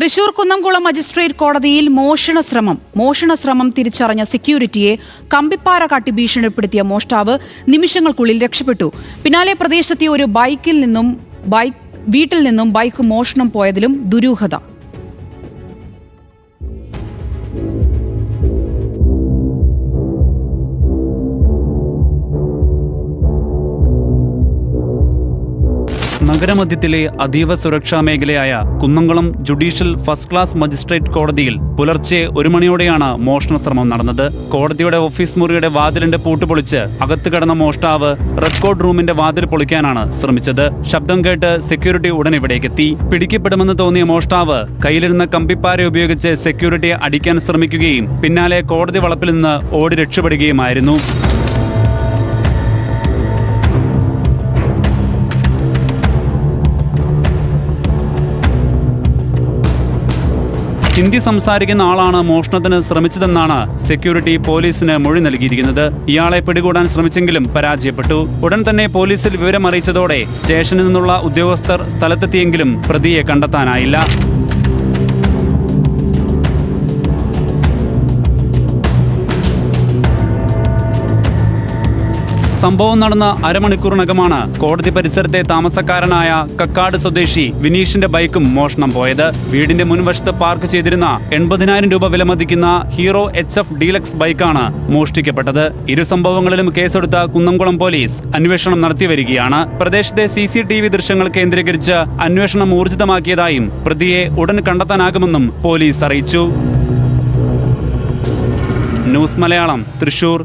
Thrissur Kunnamkulam magistrate കോടതിയിൽ മോഷണ ശ്രമം മോഷണ ശ്രമം തിരിച്ചറിഞ്ഞ സെക്യൂരിറ്റിയെ കമ്പിപ്പാറ കാട്ടി ഭീഷണിപ്പെടുത്തിയ മോഷ്ടാവ് നിമിഷങ്ങൾക്കുള്ളിൽ രക്ഷപ്പെട്ടു. പിന്നാലെ പ്രദേശത്തെ ഒരു ബൈക്കിൽ നിന്നും ബൈക്ക് വീട്ടിൽ നിന്നും ബൈക്ക് മോഷണം പോയതിലും ദുരൂഹത. നഗരമധ്യത്തിലെ അതീവ സുരക്ഷാ മേഖലയായ Kunnamkulam judicial first class magistrate കോടതിയിൽ പുലർച്ചെ ഒരു മണിയോടെയാണ് മോഷണ ശ്രമം നടന്നത്. കോടതിയുടെ ഓഫീസ് മുറിയുടെ വാതിലിന്റെ പൂട്ട് പൊളിച്ച് അകത്ത് കിടന്ന മോഷ്ടാവ് റെക്കോർഡ് റൂമിന്റെ വാതിൽ പൊളിക്കാനാണ് ശ്രമിച്ചത്. ശബ്ദം കേട്ട് സെക്യൂരിറ്റി ഉടൻ ഇവിടേക്കെത്തി പിടിക്കപ്പെടുമെന്ന് തോന്നിയ മോഷ്ടാവ് കയ്യിലിരുന്ന കമ്പിപ്പാര ഉപയോഗിച്ച് സെക്യൂരിറ്റിയെ അടിക്കാൻ ശ്രമിക്കുകയും പിന്നാലെ കോടതി വളപ്പിൽ നിന്ന് ഓടി രക്ഷപ്പെടുകയുമായിരുന്നു. ഹിന്ദി സംസാരിക്കുന്ന ആളാണ് മോഷണത്തിന് ശ്രമിച്ചതെന്നാണ് സെക്യൂരിറ്റി പോലീസിന് മൊഴി നൽകിയിരിക്കുന്നത്. ഇയാളെ പിടികൂടാൻ ശ്രമിച്ചെങ്കിലും പരാജയപ്പെട്ടു. ഉടൻ തന്നെ പോലീസിൽ വിവരം അറിയിച്ചതോടെ സ്റ്റേഷനിൽ നിന്നുള്ള ഉദ്യോഗസ്ഥർ സ്ഥലത്തെത്തിയെങ്കിലും പ്രതിയെ കണ്ടെത്താനായില്ല. സംഭവം നടന്ന അരമണിക്കൂറിനകമാണ് കോടതി പരിസരത്തെ താമസക്കാരനായ കക്കാട് സ്വദേശി വിനീഷിന്റെ ബൈക്കും മോഷണം പോയത്. വീടിന്റെ മുൻവശത്ത് പാർക്ക് ചെയ്തിരുന്ന എൺപതിനായിരം രൂപ വിലമതിക്കുന്ന ഹീറോ എച്ച് എഫ് ഡീലക്സ് ബൈക്കാണ് മോഷ്ടിക്കപ്പെട്ടത്. ഇരു സംഭവങ്ങളിലും കേസെടുത്ത കുന്നംകുളം പോലീസ് അന്വേഷണം നടത്തിവരികയാണ് പ്രദേശത്തെ സി സി ടി വി ദൃശ്യങ്ങൾ കേന്ദ്രീകരിച്ച് അന്വേഷണം ഊർജിതമാക്കിയതായും പ്രതിയെ ഉടൻ കണ്ടെത്താനാകുമെന്നും പോലീസ് അറിയിച്ചു. ന്യൂസ് മലയാളം തൃശൂർ.